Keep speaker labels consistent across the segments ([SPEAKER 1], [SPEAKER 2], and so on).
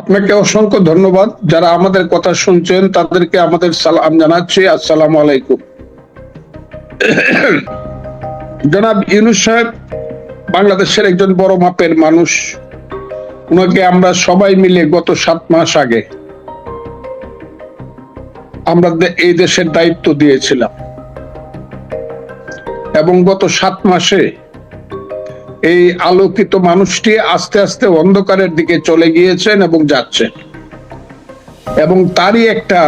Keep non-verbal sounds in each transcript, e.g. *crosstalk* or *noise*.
[SPEAKER 1] আপনাকে অসংখ্য ধন্যবাদ যারা আমাদের কথা শুনছেন, তাদেরকে আমাদের সালাম জানাচ্ছি। আসসালামু আলাইকুম। জনাব ইউনুস সাহেব বাংলাদেশের একজন বড় মাপের মানুষ। ওনাকে আমরা সবাই মিলে গত সাত মাস আগে আমরা এই দেশের দায়িত্ব দিয়েছিলাম। এবং গত সাত মাসে এই আলোকিত মানুষটি আস্তে আস্তে অন্ধকারের দিকে চলে গিয়েছেন এবং যাচ্ছেন। এবং তারই একটা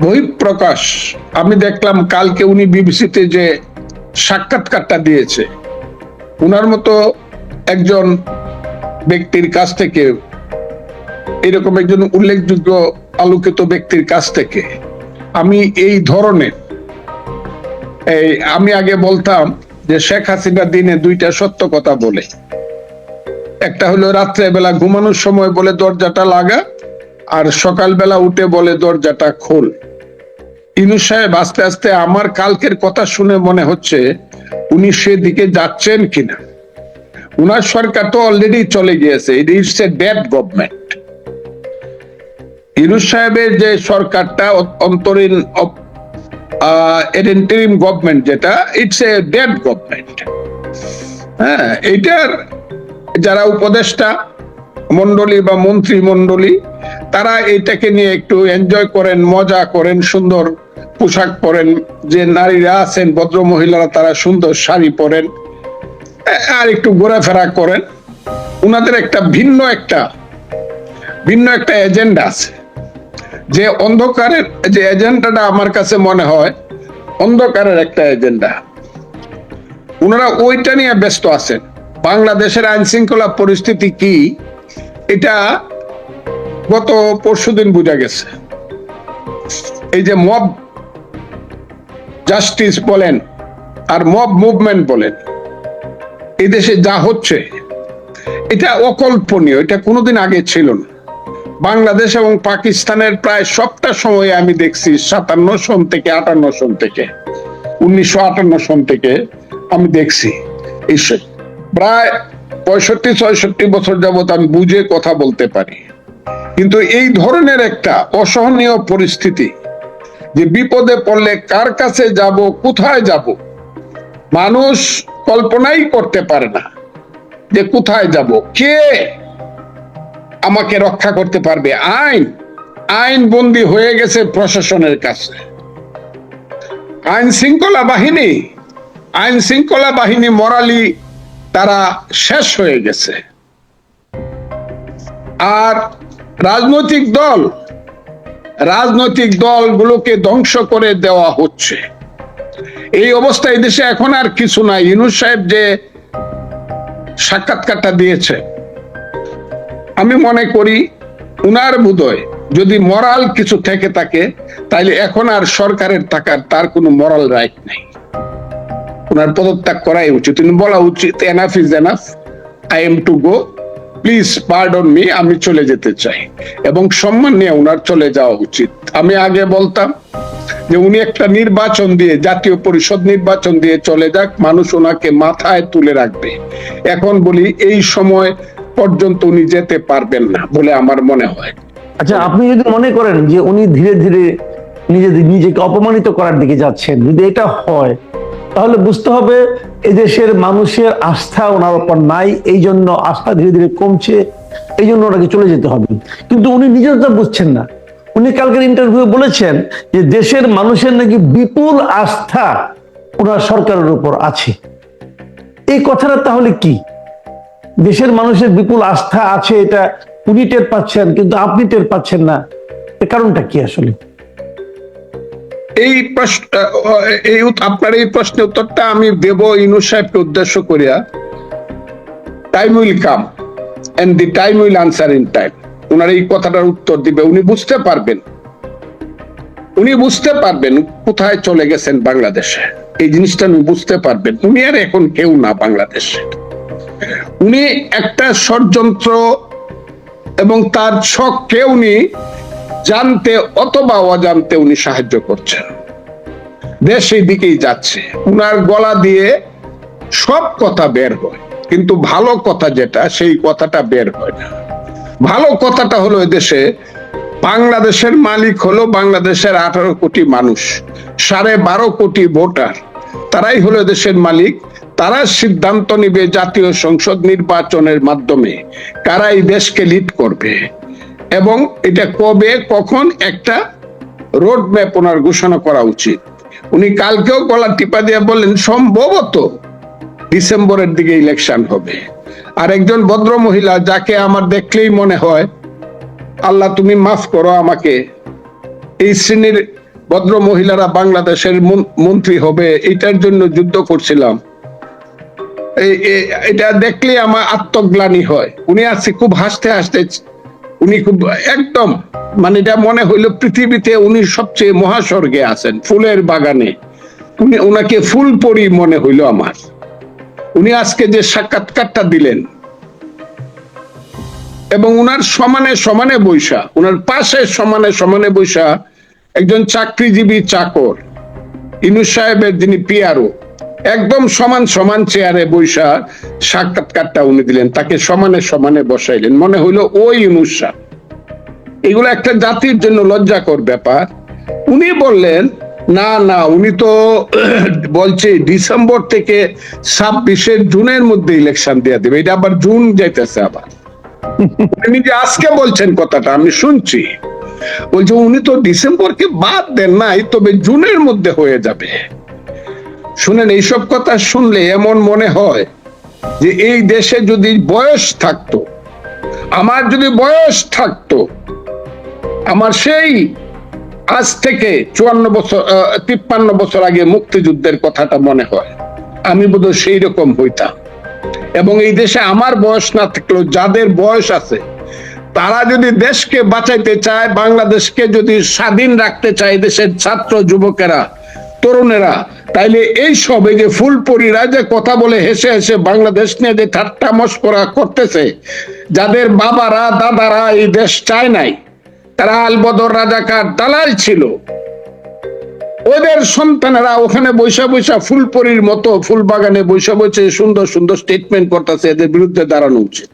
[SPEAKER 1] বহিঃপ্রকাশ, আমি দেখলাম কালকে উনি বিবিসিতে যে সাক্ষাৎকারটা দিয়েছে, উনার মতো একজন ব্যক্তির কাছ থেকে, এরকম একজন উল্লেখযোগ্য আলোকিত ব্যক্তির কাছ থেকে, আমি এই ধরনের, এই আমি আগে বলতাম যে শেখ হাসিনা দিনে দুইটা সত্য কথা বলে। একটা হলো রাত্রে বেলা ঘুমানোর সময় বলে দরজাটা লাগা, আর সকালবেলা উঠে বলে দরজাটা খোল। ইনু সাহেব আস্তে আস্তে আমার কালকের কথা শুনে মনে হচ্ছে উনি সেদিকে যাচ্ছেন কিনা। উনার সরকার তো অলরেডি চলে গিয়েছে it's a dead government Inu সাহেবের যে সরকারটা অন্তরীণ অপ- ইন্টারিম গভর্নমেন্ট যেটা ইটস এ ডেড গভর্নমেন্ট হ্যাঁ এইটার যারা উপদেষ্টা মন্ডলী বা মন্ত্রী মন্ডলী তারা এইটাকে নিয়ে একটু এনজয় করেন, মজা করেন, সুন্দর পোশাক পরেন, যে নারীরা আছেন ভদ্র মহিলারা তারা সুন্দর শাড়ি পরেন আর একটু ঘোরাফেরা করেন। উনাদের একটা ভিন্ন একটা ভিন্ন একটা এজেন্ডা আছে। যে অন্ধকারের যে এজেন্ডাটা আমার কাছে মনে হয়, অন্ধকারের একটা এজেন্ডা। ওনারা ওইটা নিয়ে ব্যস্ত আছেন। বাংলাদেশের আইন শৃঙ্খলা পরিস্থিতি কি, এটা গত পরশুদিন বোঝা গেছে। এই যে মব জাস্টিস বলেন আর মব মুভমেন্ট বলেন এই দেশে যা হচ্ছে, এটা অকল্পনীয়, এটা কোনোদিন আগে ছিল না। বাংলাদেশ এবং পাকিস্তানের প্রায় সবটা সময় আমি দেখছি সাতান্ন সন থেকে আটান্ন সন থেকে, উনিশশো আটান্ন সন থেকে আমি দেখছি। এই প্রায় পঁয়ষট্টি, ছয়ষট্টি বছর যাবত আমি বুঝে কথা বলতে পারি। কিন্তু এই ধরনের একটা অসহনীয় পরিস্থিতি যে বিপদে পড়লে কার কাছে যাব, কোথায় যাব, মানুষ কল্পনাই করতে পারে না যে কোথায় যাব, কে আমাকে রক্ষা করতে পারবে। আইন আইন বন্দী হয়ে গেছে প্রশাসনের কাছে। আইন শৃঙ্খলা বাহিনী, আইন শৃঙ্খলা বাহিনী মরালি তারা শেষ হয়ে গেছে। আর রাজনৈতিক দল, রাজনৈতিক দলগুলোকে ধ্বংস করে দেওয়া হচ্ছে। এই অবস্থায় দেশে এখন আর কিছু নাই। ইনুস সাহেব যে সাক্ষাৎকারটা দিয়েছে আমি মনে করি উনার বোধয় যদি মরাল কিছু থেকে থাকে, তাইলে এখন আর সরকারের টাকার তার কোনো মরাল রাইট নেই। ওনার পদত্যাগ করাই উচিত। তিনি বলা উচিত enough is enough I am to go please pardon me আমি চলে যেতে চাই। এবং সম্মান নিয়ে ওনার চলে যাওয়া উচিত। আমি আগে বলতাম যে উনি একটা নির্বাচন দিয়ে, জাতীয় পরিষদ নির্বাচন দিয়ে চলে যাক, মানুষ ওনাকে মাথায় তুলে রাখবে। এখন বলি, এই সময় পর্যন্ত উনি যেতে পারবেন না বলে আমার মনে হয়।
[SPEAKER 2] আচ্ছা আপনি যদি মনে করেন যে উনি ধীরে ধীরে নিজে নিজেকে অপমানিত করার দিকে যাচ্ছেন, যদি এটা হয়, তাহলে বুঝতে হবে এদেশের মানুষের আস্থা ওনার উপর নাই এই জন্য আস্থা ধীরে ধীরে কমছে এই জন্য ওনাকে চলে যেতে হবে। কিন্তু উনি নিজেও তা বুঝছেন না। উনি কালকের ইন্টারভিউ বলেছেন যে দেশের মানুষের নাকি বিপুল আস্থা ওনার সরকারের উপর আছে। এই কথাটা তাহলে কি? দেশের মানুষের বিপুল আস্থা আছে, এটা উনি টের পাচ্ছেন, কিন্তু আপনি টের পাচ্ছেন না। কারণটা কি আসলে?
[SPEAKER 1] এই প্রশ্ন আপনার এই প্রশ্নের উত্তরটা আমি দেব ইনু সাহেবকে উদ্দেশ্য করিয়া। Time will come and the time will answer in time ওনার এই কথাটার উত্তর দিবে, উনি বুঝতে পারবেন। উনি বুঝতে পারবেন কোথায় চলে গেছেন বাংলাদেশে। এই জিনিসটা উনি বুঝতে পারবেন। উনি আর এখন কেউ না বাংলাদেশে। উনি একটা ষড়যন্ত্র এবং তার ছককে উনি জানতে অথবা অজান্তে উনি সাহায্য করছেন। দেশ সেই দিকেই যাচ্ছে। উনার গলা দিয়ে সব কথা বের হয়। কিন্তু ভালো কথা যেটা, সেই কথাটা বের হয় না। ভালো কথাটা হলো এদেশে বাংলাদেশের মালিক হলো বাংলাদেশের আঠারো কোটি মানুষ, সাড়ে বারো কোটি ভোটার। তারাই হলো দেশের মালিক। তারা সিদ্ধান্ত নিবে জাতীয় সংসদ নির্বাচনের মাধ্যমে কারা এই দেশকে লিড করবে এবং এটা কবে, কখন একটা রোড ম্যাপ ওনার ঘোষণা করা উচিত। উনি কালকেও গলা টিপা দিয়ে বললেন, সম্ভবত ডিসেম্বরের দিকে ইলেকশন হবে। আর একজন ভদ্র মহিলা যাকে আমার দেখলেই মনে হয়, আল্লাহ তুমি মাফ করো আমাকে, এই শ্রেণির ভদ্র মহিলারা বাংলাদেশের মন- মন্ত্রী হবে, এটার জন্য যুদ্ধ করছিলাম। এটা দেখলে আমার আত্মগ্লানি হয়। উনি আজকে খুব হাসতে হাসতে, উনি খুব একদম মানে এটা মনে হইল পৃথিবীতে উনি সবচেয়ে মহাস্বর্গে আছেন, ফুলের বাগানে। উনি ওনাকে ফুল পরি মনে হইল আমার। উনি আজকে যে সাক্ষাৎকারটা দিলেন, এবং উনার সমানে সমানে বৈশা, উনার পাশে সমানে সমানে বৈশা একজন চাকরিজীবী চাকর, ইনু সাহেবের যিনি পিয়ারো একদম সমান সমান চেয়ারে বৈশা সাক্ষাৎকারটা উনি দিলেন। তাকে সমানে সমানে বসাইলেন। মনে হইল ওই ইনুস এগুলো একটা জাতির জন্য লজ্জাকর ব্যাপার। উনি বললেন, না না, উনি তো *clears throat* বলছে ডিসেম্বর থেকে ছাব্বিশের জুনের মধ্যে ইলেকশন দেওয়া দেবে। এটা আবার জুন যাইতেছে আবার। উনি যে আজকে বলছেন কথাটা, আমি শুনছি। বলছে, উনি তো ডিসেম্বরকে বাদ দেন নাই, তবে জুনের মধ্যে হয়ে যাবে। শুনেন, এইসব কথা শুনলে এমন মনে হয় যে এই দেশে যদি বয়স থাকতো, আমার যদি বয়স থাকতো, আমার সেই আজ থেকে চুয়ান্ন বছর তিপ্পান্ন বছর আগে মুক্তিযুদ্ধের কথাটা মনে হয়। আমি বোধহয় সেই রকম হইতাম। এবং এই দেশে আমার বয়স না থাকলেও যাদের বয়স আছে, তারা যদি দেশকে বাঁচাইতে চায়, বাংলাদেশকে যদি স্বাধীন রাখতে চায়, দেশের ছাত্র, যুবকেরা তরুণেরা, তাইলে এই সব যে ফুলপরিরা যে কথা বলে হেসে হেসে বাংলাদেশ নিয়ে যে ঠাট্টা মস্করা করতেছে, যাদের বাবারা, দাদারা এই দেশ চায় নাই, তারা আলবদর রাজাকার দালাল ছিল। ওদের সন্তানেরা ওখানে বৈশা বৈশা ফুলপরির মতো ফুল বাগানে বৈশা বৈশা সুন্দর সুন্দর স্টেটমেন্ট করতেছে, এদের বিরুদ্ধে দাঁড়ানো উচিত।